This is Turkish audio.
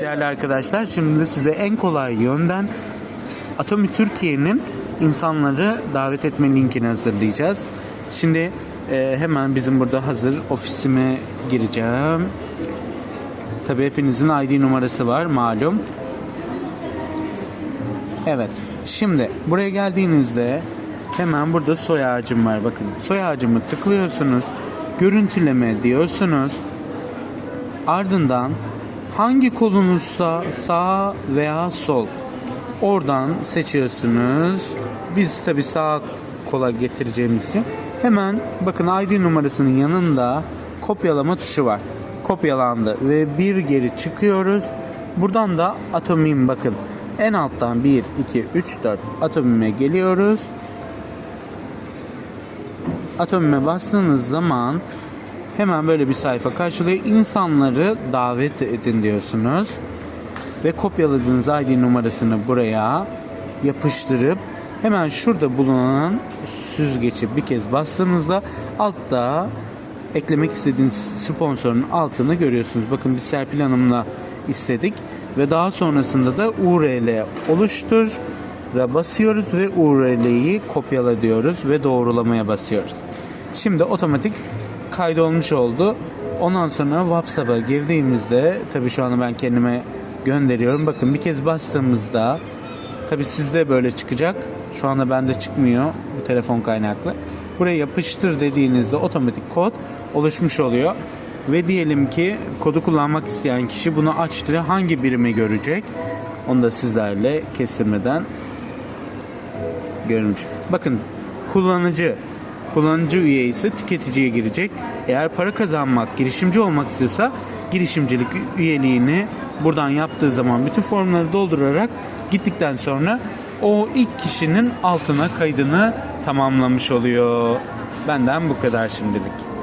Değerli arkadaşlar şimdi size en kolay yönden Atomi Türkiye'nin insanları davet etme linkini hazırlayacağız. Şimdi e, hemen bizim burada hazır ofisime gireceğim. Tabii hepinizin ID numarası var malum. Evet. Şimdi buraya geldiğinizde hemen burada soy ağacım var. Bakın soy ağacımı tıklıyorsunuz. Görüntüleme diyorsunuz. Ardından hangi kolunuzsa sağ veya sol oradan seçiyorsunuz. Biz tabi sağ kola getireceğimiz için hemen bakın ID numarasının yanında kopyalama tuşu var. Kopyalandı ve bir geri çıkıyoruz. Buradan da atomim bakın. En alttan 1, 2, 3, 4 atomime geliyoruz. Atomime bastığınız zaman hemen böyle bir sayfa karşılıyor. İnsanları davet edin diyorsunuz. Ve kopyaladığınız ID numarasını buraya yapıştırıp hemen şurada bulunan süzgeci bir kez bastığınızda altta eklemek istediğiniz sponsorun altını görüyorsunuz. Bakın biz Serpil Hanım'la istedik ve daha sonrasında da URL oluştur basıyoruz ve URL'yi kopyala diyoruz ve doğrulamaya basıyoruz. Şimdi otomatik kaydolmuş oldu. Ondan sonra WhatsApp'a girdiğimizde tabii şu anda ben kendime gönderiyorum. Bakın bir kez bastığımızda tabii sizde böyle çıkacak. Şu anda bende çıkmıyor bu telefon kaynaklı. Buraya yapıştır dediğinizde otomatik kod oluşmuş oluyor. Ve diyelim ki kodu kullanmak isteyen kişi bunu açtı. Hangi birimi görecek? Onu da sizlerle kestirmeden görmüş. Bakın kullanıcı kullanıcı üye ise tüketiciye girecek. Eğer para kazanmak, girişimci olmak istiyorsa girişimcilik üyeliğini buradan yaptığı zaman bütün formları doldurarak gittikten sonra o ilk kişinin altına kaydını tamamlamış oluyor. Benden bu kadar şimdilik.